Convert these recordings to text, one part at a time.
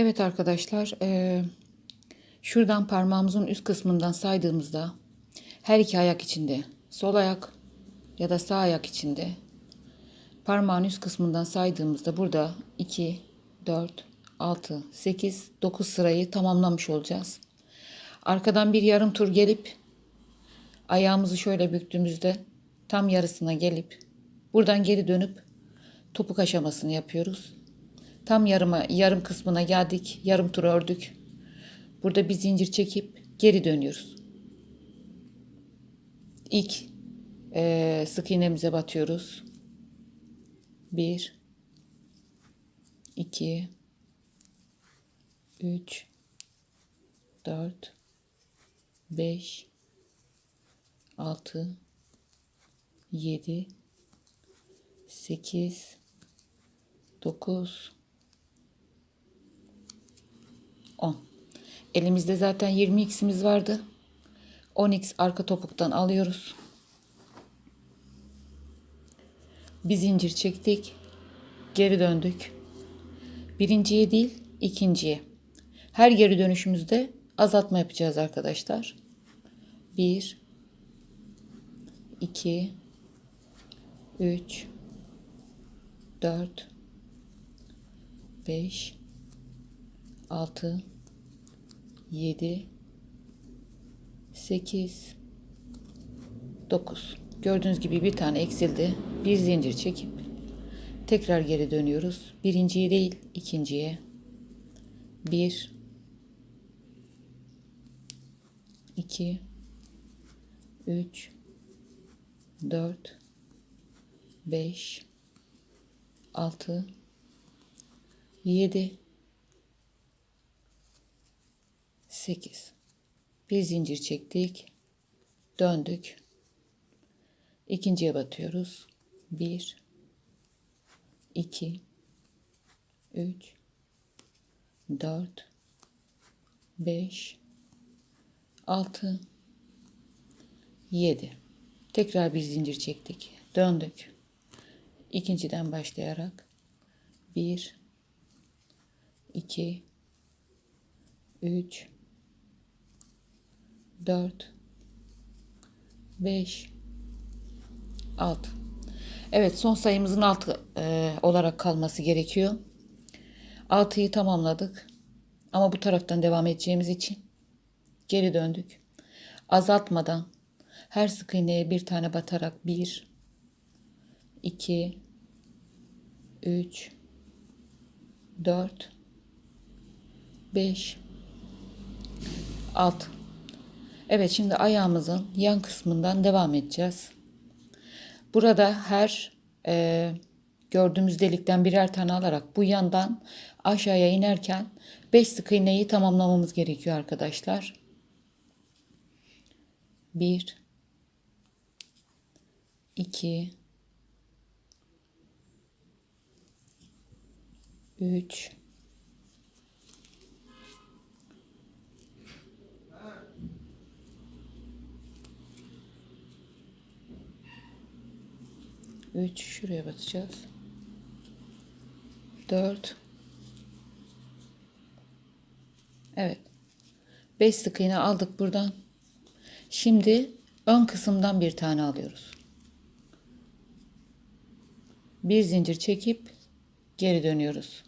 Evet arkadaşlar, eee, şuradan parmağımızın üst kısmından saydığımızda her iki ayak içinde, sol ayak ya da sağ ayak içinde parmağın üst kısmından saydığımızda burada 2, 4, 6, 8, 9 sırayı tamamlamış olacağız. Arkadan bir yarım tur gelip ayağımızı şöyle büktüğümüzde tam yarısına gelip buradan geri dönüp topuk aşamasını yapıyoruz. Tam yarıma, yarım kısmına geldik. Yarım tur ördük. Burada bir zincir çekip geri dönüyoruz. İlk eee sık iğnemize batıyoruz. Bir, iki, üç, dört, beş, altı, yedi, sekiz, dokuz, 10. Elimizde zaten 20x'imiz vardı. 10x arka topuktan alıyoruz. Bir zincir çektik. Geri döndük. Birinciye değil, ikinciye. Her geri dönüşümüzde azaltma yapacağız arkadaşlar. 1 2 3 4 5 6 7 8 9 Gördüğünüz gibi bir tane eksildi. Bir zincir çekip tekrar geri dönüyoruz. Birinciye değil, ikinciye. 1 2 3 4 5 6 7 8 bir zincir çektik. Döndük. İkinciye batıyoruz. 1 2 3 4 5 6 7 tekrar bir zincir çektik. Döndük. İkinciden başlayarak 1 2 3 4 5 6 Evet son sayımızın 6 olarak kalması gerekiyor. 6'yı tamamladık. Ama bu taraftan devam edeceğimiz için geri döndük. Azaltmadan her sık iğneye bir tane batarak 1 2 3 4 5 6 Evet şimdi ayağımızın yan kısmından devam edeceğiz. Burada her e, gördüğümüz delikten birer tane alarak bu yandan aşağıya inerken 5 sık iğneyi tamamlamamız gerekiyor arkadaşlar. 1 2 3 3 şuraya batacağız. 4 Evet. 5 sık iğne aldık buradan. Şimdi ön kısımdan bir tane alıyoruz. Bir zincir çekip geri dönüyoruz.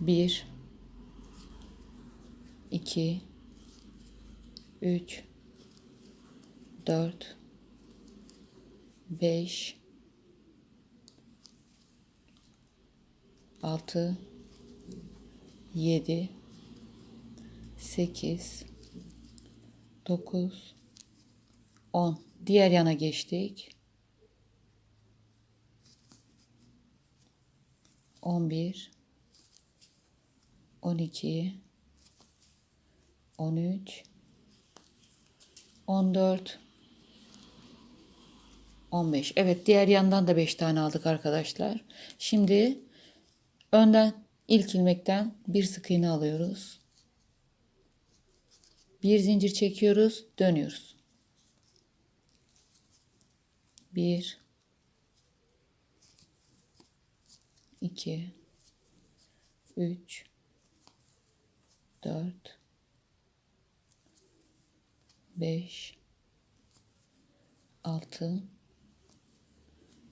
1 2 3 4 5 6 7 8 9 10 diğer yana geçtik. 11 12 13 14 15. Evet diğer yandan da 5 tane aldık arkadaşlar. Şimdi önden ilk ilmekten bir sık iğne alıyoruz. Bir zincir çekiyoruz, dönüyoruz. 1 2 3 4 5 6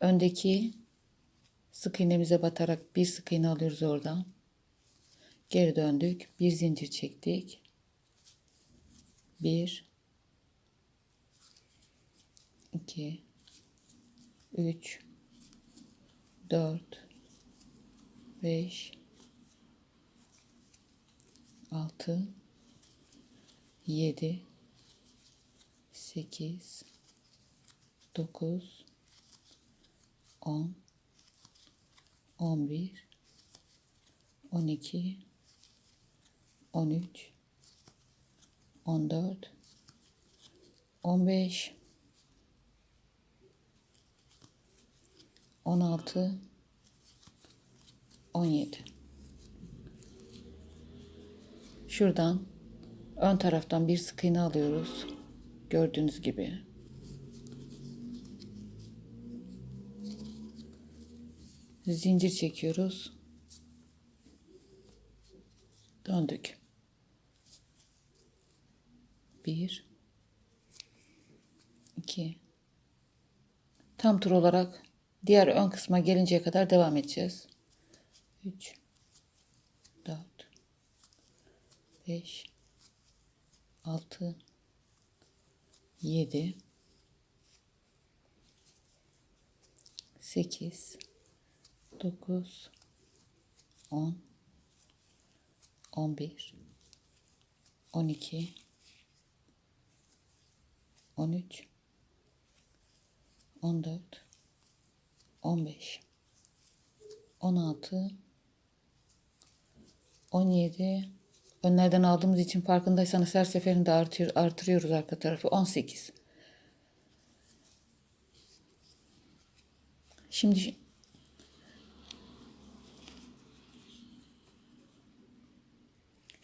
öndeki sık iğnemize batarak bir sık iğne alıyoruz oradan geri döndük bir zincir çektik. 1 2 3 4 5 6 7 8 9 10 11 12 13 14 15 16 17 Şuradan ön taraftan bir sık iğne alıyoruz. Gördüğünüz gibi. Zincir çekiyoruz. Döndük. Bir, iki. Tam tur olarak diğer ön kısma gelinceye kadar devam edeceğiz. Üç, dört, beş, altı, yedi, sekiz, dokuz, on, on bir, on iki, on üç, on dört, on beş, on altı, 17 önlerden aldığımız için farkındaysanız her seferinde artıyor, artırıyoruz arka tarafı. 18 şimdi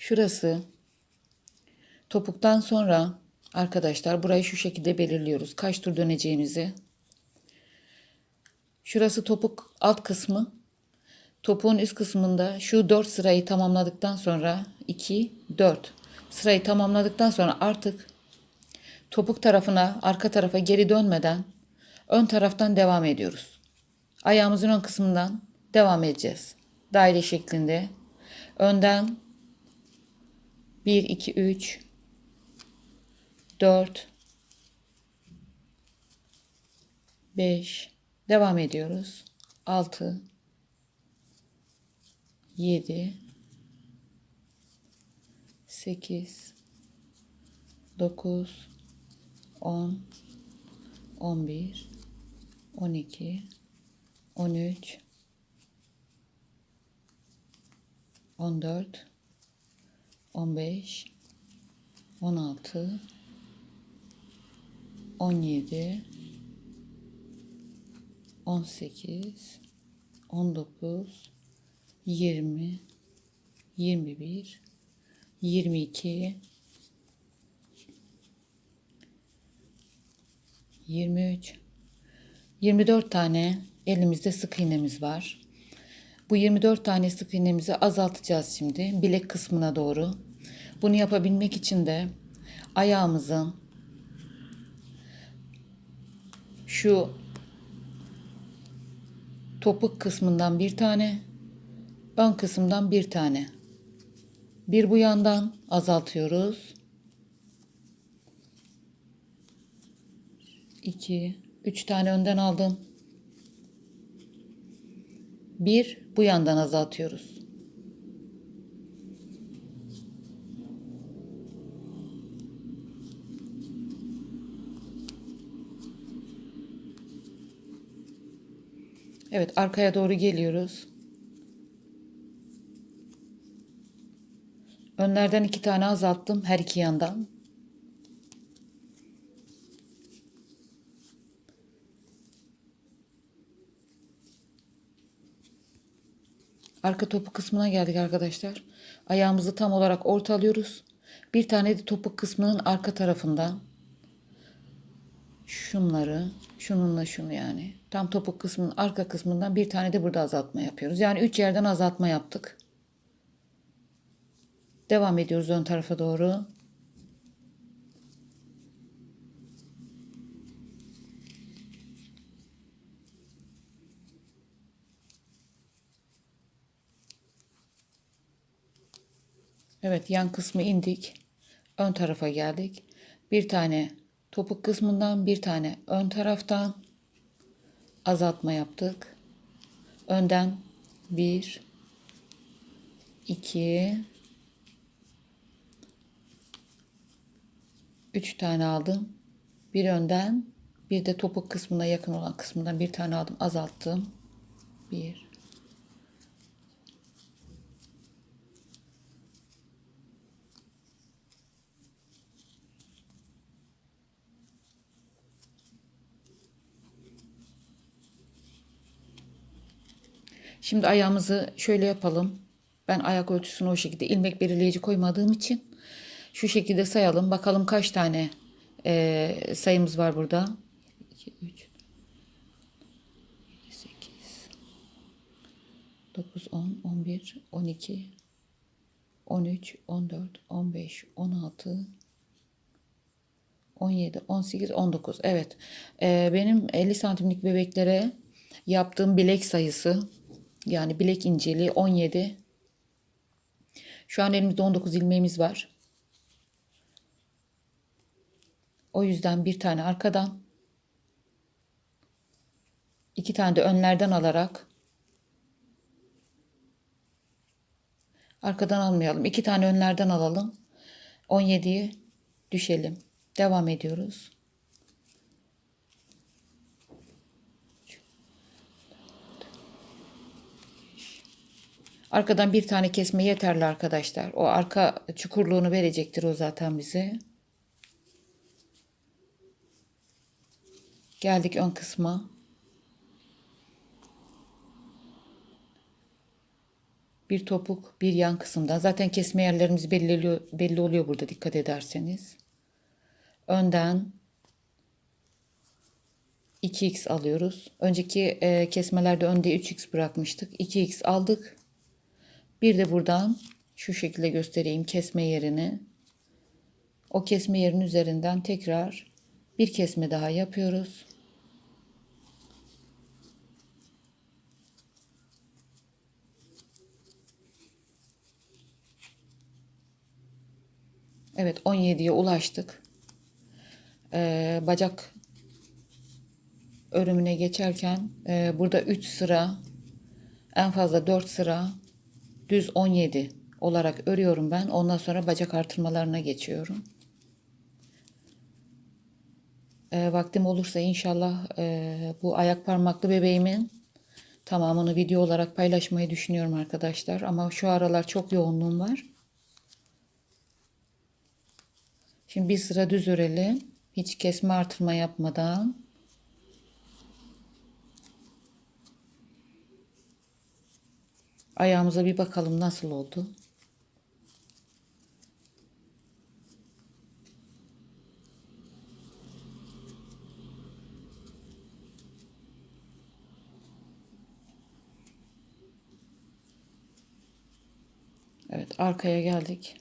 şurası topuktan sonra arkadaşlar burayı şu şekilde belirliyoruz kaç tur döneceğimizi şurası topuk alt kısmı Topuğun üst kısmında şu 4 sırayı tamamladıktan sonra 2, 4 sırayı tamamladıktan sonra artık topuk tarafına arka tarafa geri dönmeden ön taraftan devam ediyoruz. Ayağımızın ön kısmından devam edeceğiz. Daire şeklinde. Önden 1, 2, 3, 4, 5 devam ediyoruz. 6, 7 8 9 10 11 12 13 14 15 16 17 18 19 20 21 22 23 24 tane elimizde sık iğnemiz var. Bu 24 tane sık iğnemizi azaltacağız şimdi bilek kısmına doğru. Bunu yapabilmek için de ayağımızın şu topuk kısmından bir tane ön kısımdan bir tane. Bir bu yandan azaltıyoruz. 2 3 tane önden aldım. Bir bu yandan azaltıyoruz. Evet arkaya doğru geliyoruz. Önlerden iki tane azalttım her iki yandan. Arka topuk kısmına geldik arkadaşlar. Ayağımızı tam olarak ortalıyoruz. Bir tane de topuk kısmının arka tarafından şunları, şununla şunu yani. Tam topuk kısmının arka kısmından bir tane de burada azaltma yapıyoruz. Yani üç yerden azaltma yaptık. Devam ediyoruz ön tarafa doğru. Evet yan kısmı indik. Ön tarafa geldik. Bir tane topuk kısmından bir tane ön taraftan azaltma yaptık. Önden bir, iki, üç tane aldım. Bir önden bir de topuk kısmına yakın olan kısmından bir tane aldım. Azalttım. Bir, Şimdi ayağımızı şöyle yapalım. Ben ayak ölçüsünü o şekilde ilmek belirleyici koymadığım için şu şekilde sayalım. Bakalım kaç tane e, sayımız var burada. 2, 3, 8, 9, 10, 11, 12, 13, 14, 15, 16, 17, 18, 19. Evet. Ee, benim 50 santimlik bebeklere yaptığım bilek sayısı yani bilek inceliği 17. Şu an elimizde 19 ilmeğimiz var. O yüzden bir tane arkadan iki tane de önlerden alarak arkadan almayalım. iki tane önlerden alalım. 17'yi düşelim. Devam ediyoruz. Arkadan bir tane kesme yeterli arkadaşlar. O arka çukurluğunu verecektir o zaten bize. Geldik ön kısma. Bir topuk, bir yan kısımdan. Zaten kesme yerlerimiz belli, belli oluyor burada dikkat ederseniz. Önden 2x alıyoruz. Önceki e, kesmelerde önde 3x bırakmıştık. 2x aldık. Bir de buradan şu şekilde göstereyim kesme yerini. O kesme yerinin üzerinden tekrar bir kesme daha yapıyoruz. Evet 17'ye ulaştık. Ee, bacak örümüne geçerken e, burada 3 sıra en fazla 4 sıra düz 17 olarak örüyorum ben. Ondan sonra bacak artırmalarına geçiyorum. E, vaktim olursa inşallah e, bu ayak parmaklı bebeğimin tamamını video olarak paylaşmayı düşünüyorum arkadaşlar. Ama şu aralar çok yoğunluğum var. Şimdi bir sıra düz örelim. Hiç kesme artırma yapmadan. Ayağımıza bir bakalım nasıl oldu. Evet arkaya geldik.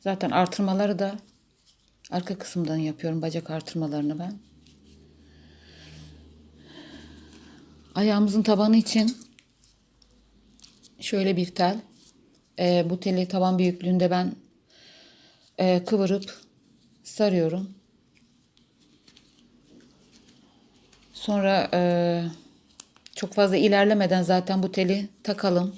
Zaten artırmaları da arka kısımdan yapıyorum bacak artırmalarını ben. Ayağımızın tabanı için şöyle bir tel. E, bu teli taban büyüklüğünde ben e, kıvırıp sarıyorum. Sonra e, çok fazla ilerlemeden zaten bu teli takalım.